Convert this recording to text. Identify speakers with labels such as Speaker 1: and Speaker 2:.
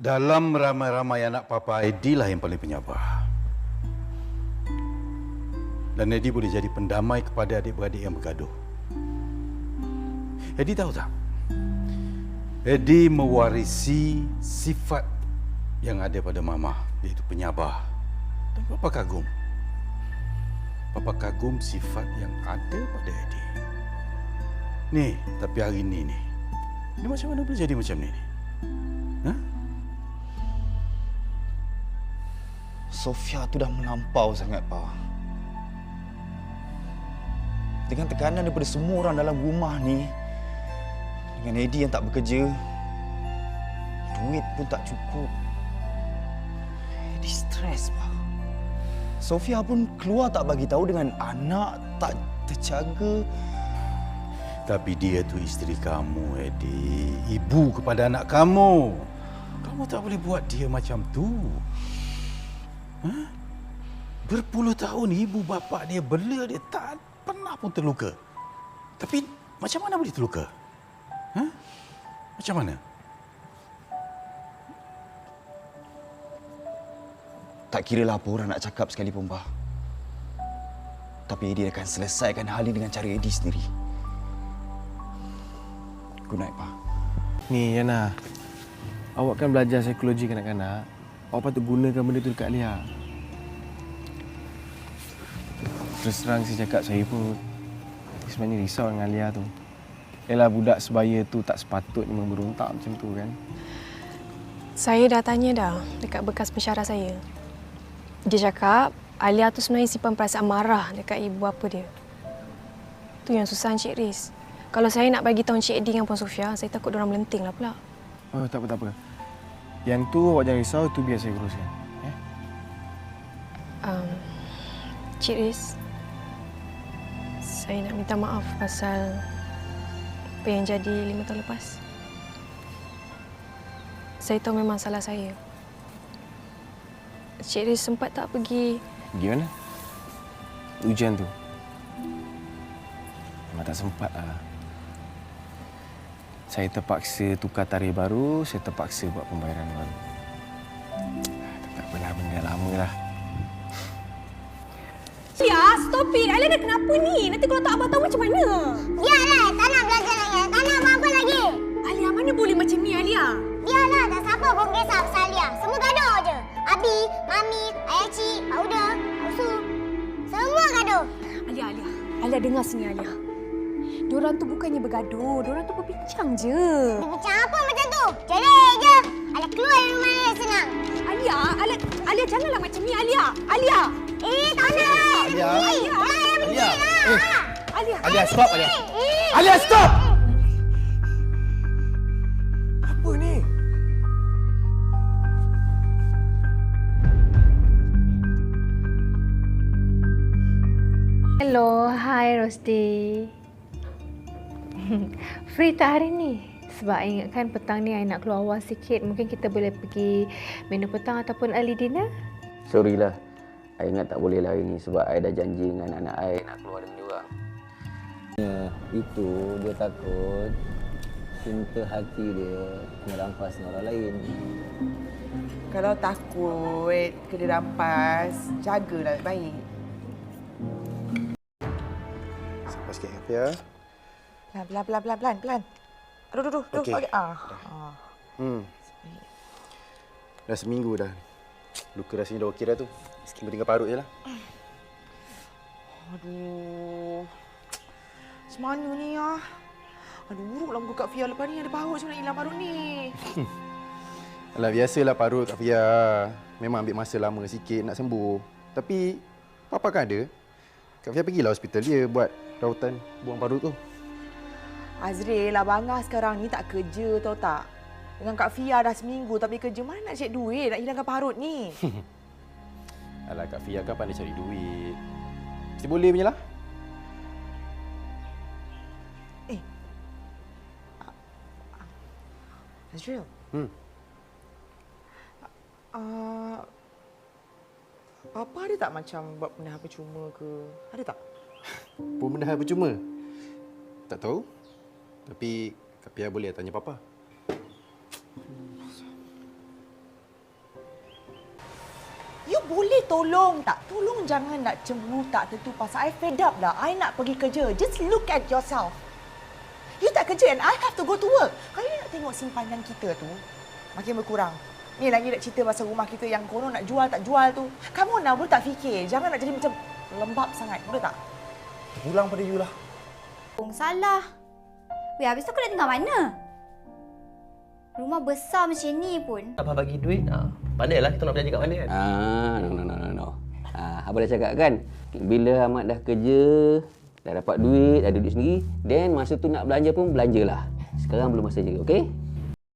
Speaker 1: Dalam ramai-ramai anak Papa, Eddie lah yang paling penyabar. Dan Eddie boleh jadi pendamai kepada adik-beradik yang bergaduh. Eddie tahu tak? Eddie mewarisi sifat yang ada pada Mama, iaitu penyabar. Dan Papa kagum. Papa kagum sifat yang ada pada Eddie. Ni, tapi hari ni ni. Ni macam mana boleh jadi macam ni ni?
Speaker 2: Sofia tu dah melampau sangat, Pa. Dengan tekanan daripada semua orang dalam rumah ni, dengan Eddie yang tak bekerja, duit pun tak cukup. Eddie stres, Pa. Sofia pun keluar tak bagi tahu dengan anak tak terjaga.
Speaker 1: Tapi dia tu isteri kamu, Eddie. Ibu kepada anak kamu. Kamu tak boleh buat dia macam tu. Ha? Berpuluh tahun ibu bapa dia bela dia tak pernah pun terluka. Tapi macam mana boleh terluka? Ha? Macam mana?
Speaker 2: Tak kira lah apa orang nak cakap sekalipun, Pa. Tapi Eddie akan selesaikan hal ini dengan cara Eddie sendiri. Good night, Pa.
Speaker 3: Ni Yana. Awak kan belajar psikologi kanak-kanak. Awak patut gunakan benda tu dekat Alia. Terus terang saya cakap saya pun sebenarnya risau dengan Alia tu. Yalah budak sebaya tu tak sepatutnya memberontak macam tu kan.
Speaker 4: Saya dah tanya dah dekat bekas pensyarah saya. Dia cakap Alia tu sebenarnya simpan perasaan marah dekat ibu bapa dia. Tu yang susah Encik Riz. Kalau saya nak bagi tahu Encik Eddie dengan Puan Sofia, saya takut orang melenting lah pula.
Speaker 3: Oh tak apa tak apa. Yang tu awak jangan risau tu biar saya uruskan. Eh?
Speaker 4: Um, Encik Riz, saya nak minta maaf pasal apa yang jadi lima tahun lepas. Saya tahu memang salah saya. Encik Riz sempat tak pergi
Speaker 3: Gimana? Ujian tu. Memang tak sempat lah. Saya terpaksa tukar tarikh baru, saya terpaksa buat pembayaran baru. Tak apalah, benda lama lah.
Speaker 5: Ya, stop it. Alia dah kenapa ni? Nanti kalau tak abah tahu macam mana?
Speaker 6: Biarlah, tak nak belajar lagi. Tak nak apa-apa lagi.
Speaker 5: Alia, mana boleh macam ni, Alia?
Speaker 6: Biarlah, tak siapa pun kisah pasal Alia. Semua gaduh je. Abi, Mami, Ayah Cik, Pak Uda, Pak Usu. Semua gaduh.
Speaker 5: Alia, Alia. Alia, dengar sini, Alia. Diorang tu bukannya bergaduh. Diorang tu berbincang je.
Speaker 6: Bincang apa macam tu? Cerai je. Alia keluar dari rumah Alia senang.
Speaker 5: Alia, Alia, Alia janganlah macam ni, Alia. Alia.
Speaker 6: Eh, tak nak.
Speaker 2: Alia.
Speaker 6: Eh,
Speaker 2: Alia.
Speaker 5: Alia. Alia.
Speaker 2: Alia, stop Alia.
Speaker 6: Eh,
Speaker 2: Alia, stop!
Speaker 3: Apa ni?
Speaker 7: Hello, hi Rosti. Free tak hari ni? Sebab I ingatkan petang ni I nak keluar awal sikit. Mungkin kita boleh pergi menu petang ataupun early dinner.
Speaker 8: Sorry lah. I ingat tak boleh lah hari ni sebab I dah janji dengan anak I nak keluar dengan dia orang. Ya, itu dia takut cinta hati dia merampas dengan orang lain.
Speaker 9: Kalau takut kena rampas, jagalah baik.
Speaker 3: Sabar sikit, Afia.
Speaker 9: Pelan, pelan, pelan, pelan, pelan, pelan. Aduh, aduh, aduh.
Speaker 3: Okey.
Speaker 9: Okay. Ah. ah.
Speaker 3: Hmm. Dah seminggu dah. Luka rasanya dah okey dah tu. Cuma tinggal parut je lah.
Speaker 9: Aduh. Macam mana ni ah? Aduh, urut lah muka Kak Fia lepas ni ada parut macam nak hilang parut ni.
Speaker 3: Alah, biasalah parut Kak Fia. Memang ambil masa lama sikit nak sembuh. Tapi, apa kan ada? Kak Fia pergilah hospital dia buat rawatan buang parut tu.
Speaker 9: Azril, abang Angah sekarang ni tak kerja tau tak? Dengan Kak Fia dah seminggu tak pergi kerja, mana nak cek duit nak hilangkan parut ni?
Speaker 3: Alah, Kak Fia kan pandai cari duit. Mesti boleh punya lah.
Speaker 9: Azril.
Speaker 3: Hmm.
Speaker 9: Uh, Papa ada tak macam buat benda percuma ke? Ada tak?
Speaker 3: Pemendahan percuma? Tak tahu. Tapi Kak Pia boleh tanya Papa.
Speaker 9: You boleh tolong tak? Tolong jangan nak cemburu tak tentu pasal I fed up dah. I nak pergi kerja. Just look at yourself. You tak kerja and I have to go to work. Kalau you nak tengok simpanan kita tu makin berkurang. Ni lagi nak cerita pasal rumah kita yang konon nak jual tak jual tu. Kamu nak boleh tak fikir? Jangan nak jadi macam lembab sangat. Boleh tak?
Speaker 2: Pulang pada you lah.
Speaker 6: Salah. Weh, habis tu aku nak tinggal mana? Rumah besar macam ni pun.
Speaker 10: Abah bagi duit, ah, pandailah kita nak belanja kat mana kan?
Speaker 8: Ah, no, no, no, no, no. Ah, Abang dah cakap kan, bila Ahmad dah kerja, dah dapat duit, ada duit sendiri, then masa tu nak belanja pun belanjalah. Sekarang belum masa je, okey?